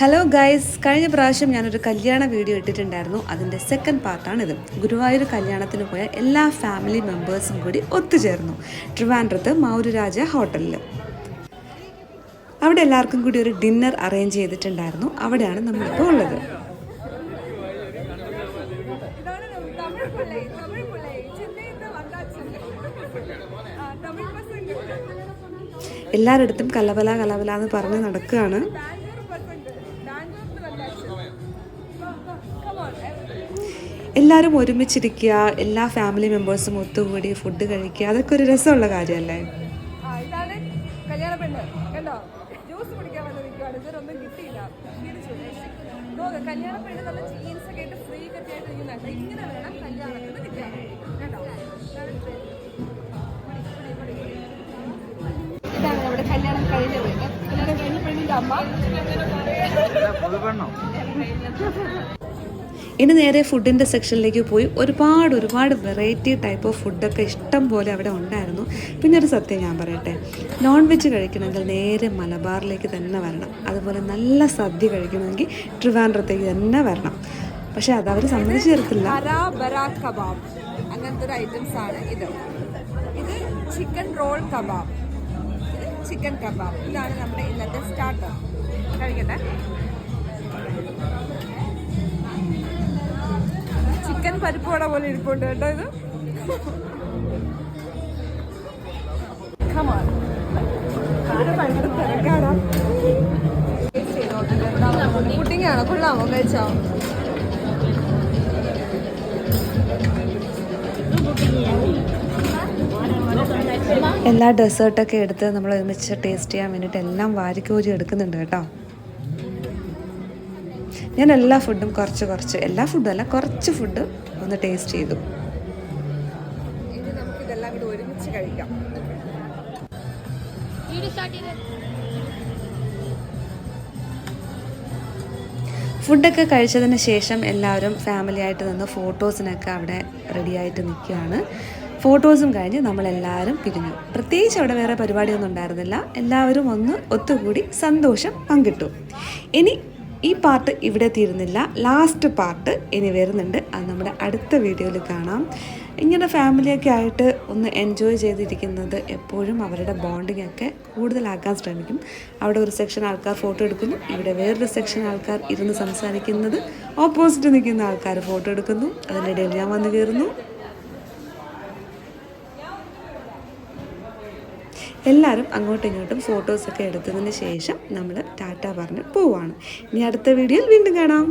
Hello guys കഴിഞ്ഞ പ്രാവശ്യം ഞാനൊരു കല്യാണ വീഡിയോ ഇട്ടിട്ടുണ്ടായിരുന്നു. അതിന്റെ സെക്കൻഡ് പാർട്ടാണിത് ഗുരുവായൂർ കല്യാണത്തിന് പോയ എല്ലാ ഫാമിലി മെമ്പേഴ്സും കൂടി ഒത്തുചേർന്നു. ട്രിവാൻഡ്രത്ത് രാജ ഹോട്ടലിൽ അവിടെ എല്ലാവർക്കും കൂടി ഒരു ഡിന്നർ അറേഞ്ച് ചെയ്തിട്ടുണ്ടായിരുന്നു. അവിടെയാണ് നമ്മളിപ്പോൾ ഉള്ളത്. എല്ലാവരുടെ അടുത്തും കലപല കലപല എന്ന് പറഞ്ഞ് നടക്കുകയാണ്. എല്ലാവരും ഒരുമിച്ചിരിക്കുക എല്ലാ ഫാമിലി മെമ്പേഴ്സും ഒത്തുകൂടി ഫുഡ് കഴിക്കുക അതൊക്കെ ഒരു രസമുള്ള കാര്യമല്ലേ? ആ ഇതാണ് കല്യാണ പെണ്ണ്. ജീൻസ് ഒക്കെ ആയിട്ട് ഫ്രീ ഒക്കെ ആയിട്ട് ഇരിക്കുന്നുണ്ട് ഇങ്ങനെ വേണം കല്യാണത്തിന് നിൽക്കാൻ. കേട്ടോ ഇതാണ് ഇതാണ് നമ്മുടെ കല്യാണം കഴിഞ്ഞ പെണ്ണ്. കല്യാണം കഴിഞ്ഞ പെണ്ണിന്റെ അമ്മ. ഇനി നേരെ ഫുഡിന്റെ സെക്ഷനിലേക്ക് പോയി ഒരുപാട് ഒരുപാട് വെറൈറ്റി ടൈപ്പ് ഓഫ് ഫുഡൊക്കെ ഇഷ്ടം പോലെ അവിടെ ഉണ്ടായിരുന്നു. പിന്നെ ഒരു സത്യം ഞാൻ പറയട്ടെ നോൺ വെജ് കഴിക്കണമെങ്കിൽ നേരെ മലബാറിലേക്ക് തന്നെ വരണം. അതുപോലെ നല്ല സദ്യ കഴിക്കണമെങ്കിൽ ട്രിവാൻഡ്രത്തേക്ക് തന്നെ വരണം. പക്ഷേ അത് അവർ സമ്മതിച്ചു തരത്തില്ല. ഹരാ ബറാ കബാബ്. അങ്ങനത്തെ ഒരു ഐറ്റംസ് ആണ് ഇത്. ഇത് ചിക്കൻ റോൾ കബാബ്. ഇത് ചിക്കൻ കബാബ്. ഇതാണ് നമ്മുടെ ഇന്നത്തെ സ്റ്റാർട്ടർ കഴിക്കട്ടെ? പരിപ്പോട പോലെ ഇരിപ്പുണ്ട് കേട്ടോ ഇത്. ആണോ കൊള്ളാമോ? കഴിച്ചോ? എല്ലാ ഡെസേർട്ടൊക്കെ എടുത്ത് നമ്മൾ ഒരുമിച്ച് ടേസ്റ്റ് ചെയ്യാൻ വേണ്ടിയിട്ട് എല്ലാം വാരിക്കോരി എടുക്കുന്നുണ്ട് കേട്ടോ. ഞാൻ എല്ലാ ഫുഡും കുറച്ച് കുറച്ച് എല്ലാ ഫുഡും അല്ല കുറച്ച് ഫുഡ് ഒന്ന് ടേസ്റ്റ് ചെയ്തു. ഇനി നമുക്ക് ഇതെല്ലാം കൂടി ഒരുമിച്ച് കഴിക്കാം. ഫുഡൊക്കെ കഴിച്ചതിന് ശേഷം എല്ലാവരും ഫാമിലി ആയിട്ട് നിന്ന് ഫോട്ടോസിനൊക്കെ അവിടെ റെഡി ആയിട്ട് നിൽക്കുകയാണ്. ഫോട്ടോസും കഴിഞ്ഞ് നമ്മളെല്ലാവരും പിരിഞ്ഞു. പ്രത്യേകിച്ച് അവിടെ വേറെ പരിപാടിയൊന്നും ഉണ്ടായിരുന്നില്ല. എല്ലാവരും ഒന്ന് ഒത്തുകൂടി സന്തോഷം പങ്കിട്ടു. ഇനി ഈ പാർട്ട് ഇവിടെ തീരുന്നില്ല. ലാസ്റ്റ് പാർട്ട് ഇനി വരുന്നുണ്ട്. അത് നമ്മുടെ അടുത്ത വീഡിയോയിൽ കാണാം. ഇങ്ങനെ ഫാമിലിയൊക്കെ ആയിട്ട് ഒന്ന് എൻജോയ് ചെയ്തിരിക്കുന്നത് എപ്പോഴും അവരുടെ ബോണ്ടിങ് ഒക്കെ കൂടുതലാക്കാൻ ശ്രമിക്കും. അവിടെ ഒരു സെക്ഷൻ ആൾക്കാർ ഫോട്ടോ എടുക്കുന്നു. ഇവിടെ വേറൊരു സെക്ഷൻ ആൾക്കാർ ഇരുന്ന് സംസാരിക്കുന്നത്. ഓപ്പോസിറ്റ് നിൽക്കുന്ന ആൾക്കാർ ഫോട്ടോ എടുക്കുന്നു. അതിനിടയിൽ ഞാൻ വന്നു കയറുന്നു. എല്ലാവരും അങ്ങോട്ടും ഇങ്ങോട്ടും ഫോട്ടോസൊക്കെ എടുത്തതിന് ശേഷം നമ്മൾ ടാറ്റ പറഞ്ഞ് പോവാണ്. ഇനി അടുത്ത വീഡിയോയിൽ വീണ്ടും കാണാം.